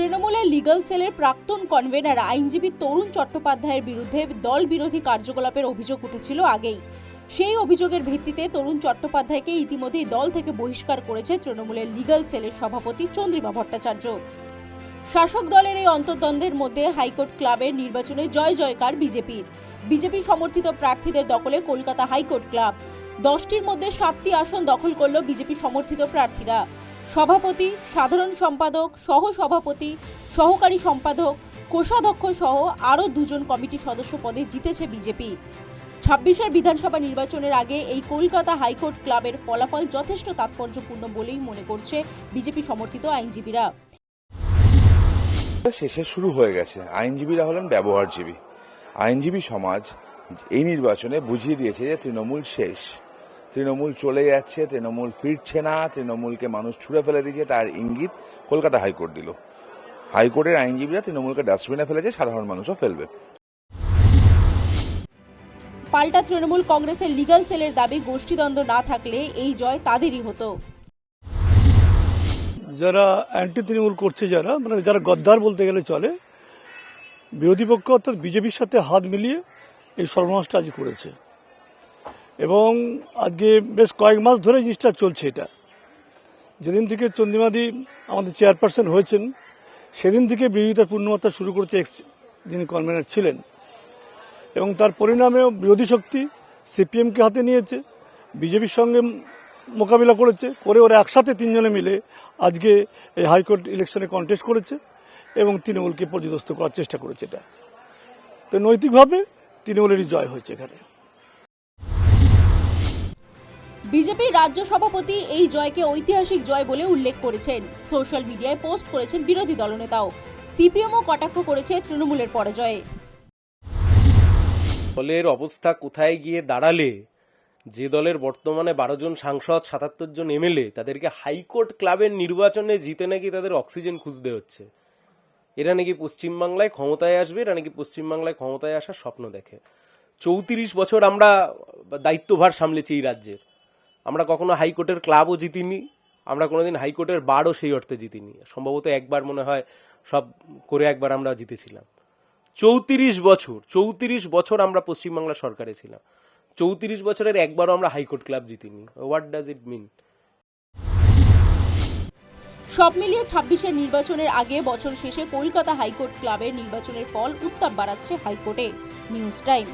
তৃণমূলের লিগাল সেলের প্রাক্তন কনভেনার আইনজীবী তরুণ চট্টোপাধ্যায়ের বিরুদ্ধে দল বিরোধী কার্যকলাপের অভিযোগ উঠেছিল আগেই। সেই অভিযোগের ভিত্তিতে তরুণ চট্টোপাধ্যায়কে ইতিমধ্যেই দল থেকে বহিষ্কার করেছে তৃণমূলের লিগাল সেলের সভাপতি চন্দ্রিমা ভট্টাচার্য। শাসক দলের এই অন্তর্দ্বন্দ্বের মধ্যে হাইকোর্ট ক্লাবের নির্বাচনে জয় জয়কার বিজেপির। বিজেপি সমর্থিত প্রার্থীদের দখলে কলকাতা হাইকোর্ট ক্লাব। দশটির মধ্যে সাতটি আসন দখল করল বিজেপি সমর্থিত প্রার্থীরা। সভাপতি, সাধারণ সম্পাদক সহ সভাপতি সহকারী সম্পাদক, কোষাধ্যক্ষ সহ আরও দুজন কমিটি সদস্য পদে জিতেছে বিজেপি। ছাব্বিশের বিধানসভা নির্বাচনের আগে এই কলকাতা হাইকোর্ট ক্লাবের ফলাফল যথেষ্ট তাৎপর্যপূর্ণ বলেই মনে করছে বিজেপি সমর্থিত আইনজীবীরা। শেষে শুরু হয়ে গেছে। আইনজীবীরা হলেন ব্যবহারজীবী। আইনজীবী সমাজ এই নির্বাচনে বুঝিয়ে দিয়েছে যে তৃণমূল শেষ। তৃণমূল চলে যাচ্ছে তৃণমূল ফিরছে না তৃণমূলকে মানুষ ছুঁড়ে ফেলে দিয়েছে তার ইঙ্গিত কলকাতা হাইকোর্ট দিল। হাইকোর্টের আইনজীবীরা তৃণমূলকে ডাস্টবিনে ফেলেছে সাধারণ মানুষও ফেলবে। পাল্টা তৃণমূল কংগ্রেসের লিগাল সেলের দাবি গোষ্ঠীদ্বন্দ্ব না থাকলে এই জয় তাদেরই হতো। যারা অ্যান্টি তৃণমূল করছে যারা মানে যারা গদ্দার বলতে গেলে চলে বিরোধী পক্ষ অর্থাৎ বিজেপির সাথে হাত মিলিয়ে এই সর্বনাশটা আজ করেছে। এবং আজকে বেশ কয়েক মাস ধরে জিনিসটা চলছে এটা। যেদিন থেকে চন্দ্রিমাদি আমাদের চেয়ারপারসন হয়েছেন, সেদিন থেকে বিরোধিতার পূর্ণমাত্রা শুরু করেছে এক্স যিনি কনভেনার ছিলেন। এবং তার পরিণামেও বিরোধী শক্তি সিপিএমকে হাতে নিয়েছে, বিজেপির সঙ্গে মোকাবিলা করেছে, করে ওরা একসাথে তিনজনে মিলে আজকে এই হাইকোর্ট ইলেকশনে কন্টেস্ট করেছে এবং তৃণমূলকে পর্যদস্ত করার চেষ্টা করেছে এটা। তো নৈতিকভাবে তৃণমূলেরই জয় হয়েছে এখানে। বিজেপির রাজ্য সভাপতি এই জয়কে ঐতিহাসিক জয় বলে উল্লেখ করেছেন। সোশ্যাল মিডিয়ায় পোস্ট করেছেন বিরোধী দলনেতাও। সিপিএমও কটাক্ষ করেছে তৃণমূলের পরাজয়ে। দলের অবস্থা কোথায় গিয়ে দাঁড়ালে, যে দলের বর্তমানে বারো জন সাংসদ, সাতাত্তর জন এমএলএ, তাদেরকে হাইকোর্ট ক্লাবের নির্বাচনে জিতে নাকি তাদের অক্সিজেন খুঁজতে হচ্ছে? এরা নাকি পশ্চিমবাংলায় ক্ষমতায় আসবে, এরা নাকি পশ্চিমবাংলায় ক্ষমতায় আসার স্বপ্ন দেখে? চৌত্রিশ বছর আমরা দায়িত্বভার সামলেছি এই রাজ্যের। আমরা কখনো হাইকোর্টের ক্লাবও জিতিনি, আমরা কোনোদিন হাইকোর্টের বারও সেই অর্থে জিতিনি। সম্ভবত একবার মনে হয় সব করে একবার আমরা জিতেছিলাম। চৌত্রিশ বছর চৌত্রিশ বছর আমরা পশ্চিমবাংলা সরকারে ছিলাম। চৌত্রিশ বছরের একবারও আমরা হাইকোর্ট ক্লাব জিতিনি। হোয়াট ডাজ ইট মিন সব মিলিয়ে ছাব্বিশের নির্বাচনের আগে বছর শেষে কলকাতা হাইকোর্ট ক্লাবের নির্বাচনের ফল উত্তাপ বাড়াচ্ছে হাইকোর্টে। News time.